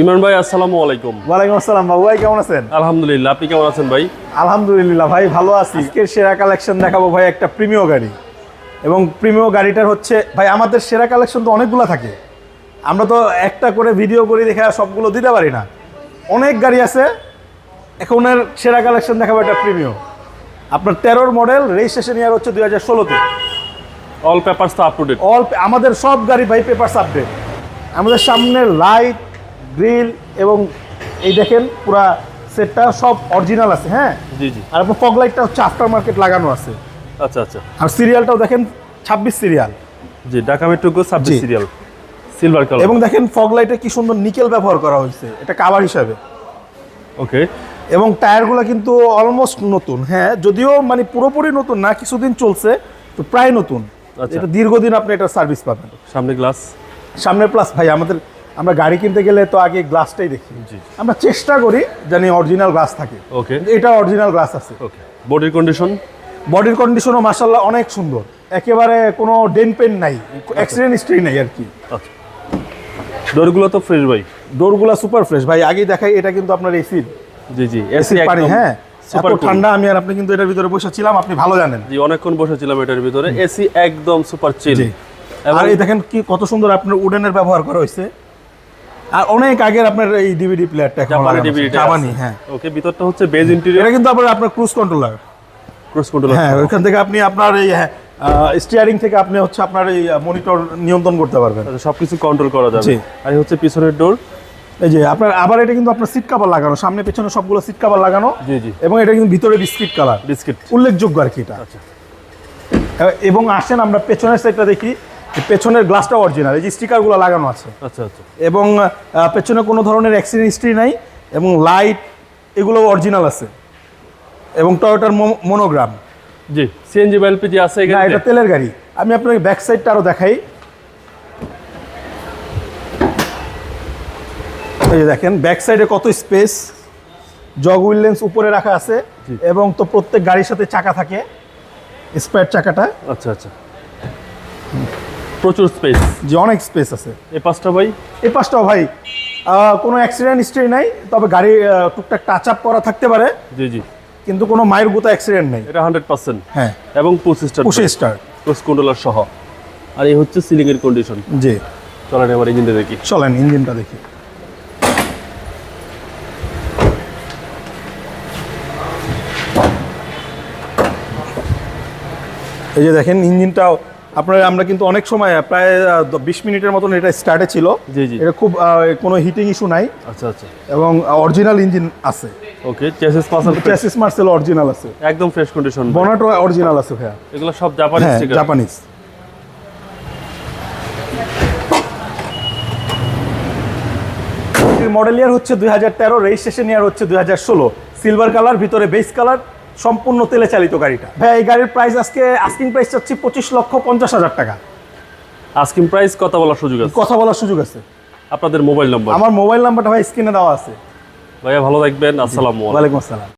ইমরান ভাই আসসালামু আলাইকুম। ওয়ালাইকুম আসসালাম বাবু ভাই কেমন আছেন? আলহামদুলিল্লাহ আপনি কেমন আছেন ভাই? আলহামদুলিল্লাহ ভাই ভালো আছি। আজকের সেরা কালেকশন দেখাবো ভাই একটা প্রিমিয় গাড়ি। এবং প্রিমিয় গাড়িটার হচ্ছে ভাই আমাদের সেরা কালেকশন তো অনেকগুলো থাকে। আমরা তো একটা করে ভিডিও করে দেখে সবগুলো দিতে পারি না। অনেক গাড়ি আছে এখনের সেরা কালেকশন দেখাবো একটা প্রিমিয় আপনার তেরোর মডেল রেজিস্ট্রেশন ইয়ার হচ্ছে দুই হাজার ষোলোতে। অল পেপারস তো আপ টু ডেট অল আমাদের সব গাড়ি ভাই পেপারস আপডেট আমাদের সামনের লাইট গ্রিল এবং এই দেখেন পুরা সেটটা সব অরিজিনাল আছে হ্যাঁ? জি জি। আর আপনার ফগ লাইটটা হচ্ছে আফটার মার্কেট লাগানো আছে। আচ্ছা আচ্ছা। আর সিরিয়ালটাও দেখেন ছাব্বিশ serial. G Dhaka metro G. Serial. Silver colour এবং দেখেন ফগ লাইটে কি সুন্দর নিকেল ব্যবহার করা হয়েছে এটা কাভার হিসাবে। ওকে। এবং টায়ারগুলো কিন্তু অলমোস্ট নতুন হ্যাঁ? যদিও মানে পুরোপুরি নতুন না কিছুদিন চলছে তো প্রায় নতুন। আচ্ছা। এটা দীর্ঘদিন আপনি এটা সার্ভিস পাবেন। সামনে গ্লাস সামনে প্লাস ভাই আমাদের আমরা গাড়ি কিনতে গেলে তো আগে গ্লাসটাই দেখি। জি। আমরা চেষ্টা করি জানি অরিজিনাল গ্লাস থাকে। ওকে এটা অরিজিনাল গ্লাস আছে। ওকে বডির কন্ডিশন বডির কন্ডিশনও মাসাল্লাহ অনেক সুন্দর। একেবারে কোনো ডেন পেন নাই অ্যাক্সিডেন্ট হিস্ট্রি নাই আর কি। আচ্ছা ডোরগুলো তো ফ্রেশ ভাই। ডোরগুলো সুপার ফ্রেশ ভাই আগেই দেখাই এটা কিন্তু আপনার এসি জি জি এসি পানি একদম হ্যাঁ? সুপার ঠান্ডা আমি আর আপনি কিন্তু এটার ভিতরে বসেছিলাম আপনি ভালো জানেন। জি অনেকক্ষণ বসেছিলাম এটার ভিতরে। এসি একদম সুপার চিল জি। আর এই দেখেন কি কত সুন্দর আপনার উডেনের ব্যবহার করা হয়েছে। আর অনেক আগের আপনার এই ডিভিডি প্লেয়ারটা জাপানি ডিভিডি জাপানি হ্যাঁ। ওকে ভিতরটা হচ্ছে বেজ ইন্টেরিয়র এটা কিন্তু আবার আপনার ক্রুজ কন্ট্রোলার ক্রস কন্ট্রোলার হ্যাঁ ওইখান থেকে আপনি আপনার এই স্টিয়ারিং থেকে আপনি হচ্ছে আপনার এই মনিটর নিয়ন্ত্রণ করতে পারবেন। সবকিছু কন্ট্রোল করা যাবে। আর হচ্ছে পিছনের ডোর এই যে আপনার আবার এটা কিন্তু আপনার সিট কাভার লাগানো। সামনে পেছনে সবগুলো সিট কাভার লাগানো। জি জি। এবং এটা কিন্তু ভিতরে বিস্কিট কালার বিস্কিট উল্লেখযোগ্য আর কি এটা। আচ্ছা। এবং আসেন আমরা পেছনের সাইডটা দেখি। পেছনের গ্লাসটা অরিজিনাল এই যে স্টিকারগুলো লাগানো আছে। আচ্ছা আচ্ছা। এবং পেছনে কোনো ধরনের অ্যাক্সিডেন্ট হিস্ট্রি নাই এবং লাইট এগুলো অরিজিনাল আছে। এবং টয়োটার মনোগ্রাম জি সিএনজি বা এলপিজি আছে না এটা তেলের গাড়ি। আমি আপনাকে ব্যাক সাইডটা আরও দেখাই। এই যে দেখেন ব্যাক সাইডে কত স্পেস জগ উইলেন্স উপরে রাখা আছে এবং তো প্রত্যেক গাড়ির সাথে চাকা থাকে স্পেয়ার চাকাটা। আচ্ছা আচ্ছা। প্রচুর স্পেস যে অনেক স্পেস আছে। এই পাঁচটা ভাই? এই পাশটাও ভাই কোনো অ্যাক্সিডেন্ট হিস্ট্রি নাই তবে গাড়ি টুকটাক টাচ আপ করা থাকতে পারে। জি জি। কিন্তু কোনো মায়ের গুতা অ্যাক্সিডেন্ট নেই। এটা হান্ড্রেড পার্সেন্ট হ্যাঁ। এবং পুশ স্টার পুষে স্টার ক্রস কন্ট্রোলার সহ। আর এই হচ্ছে সিলিং এর কন্ডিশন জি। চলেন এবার ইঞ্জিনটা দেখি। চলেন ইঞ্জিনটা দেখি। এই যে দেখেন ইঞ্জিনটাও আপনার আমরা কিন্তু অনেক সময় প্রায় বিশ মিনিটের মতন এটা স্টার্টে ছিল। জি জি। এটা খুব কোনো হিটিং ইস্যু নাই। আচ্ছা আচ্ছা। এবং অরিজিনাল ইঞ্জিন আছে। ওকে চেসিস পাসাল চ্যাসিস মার্সেল অরিজিনাল আছে। একদম ফ্রেশ কন্ডিশন বনাটো অরিজিনাল আছে ভাইয়া। এগুলো সব জাপানি হ্যাঁ স্টিকার জাপানিজ মডেল ইয়ার হচ্ছে দুই হাজার তেরো রেজিস্ট্রেশন ইয়ার হচ্ছে দুই হাজার ষোলো। সিলভার কালার ভিতরে বেস কালার সম্পূর্ণ তেলে চালিত গাড়িটা। ভাই এই গাড়ির প্রাইস আজকে আস্কিং প্রাইস হচ্ছে পঁচিশ লক্ষ পঞ্চাশ হাজার টাকা। আস্কিং প্রাইস কথা বলার সুযোগ আছে। কথা বলার সুযোগ আছে। আপনাদের মোবাইল নম্বর আমার মোবাইল নাম্বারটা ভাই স্ক্রিনে দেওয়া আছে। ভাইয়া ভালো থাকবেন। আসসালামু আলাইকুম। ওয়ালাইকুম আসসালাম।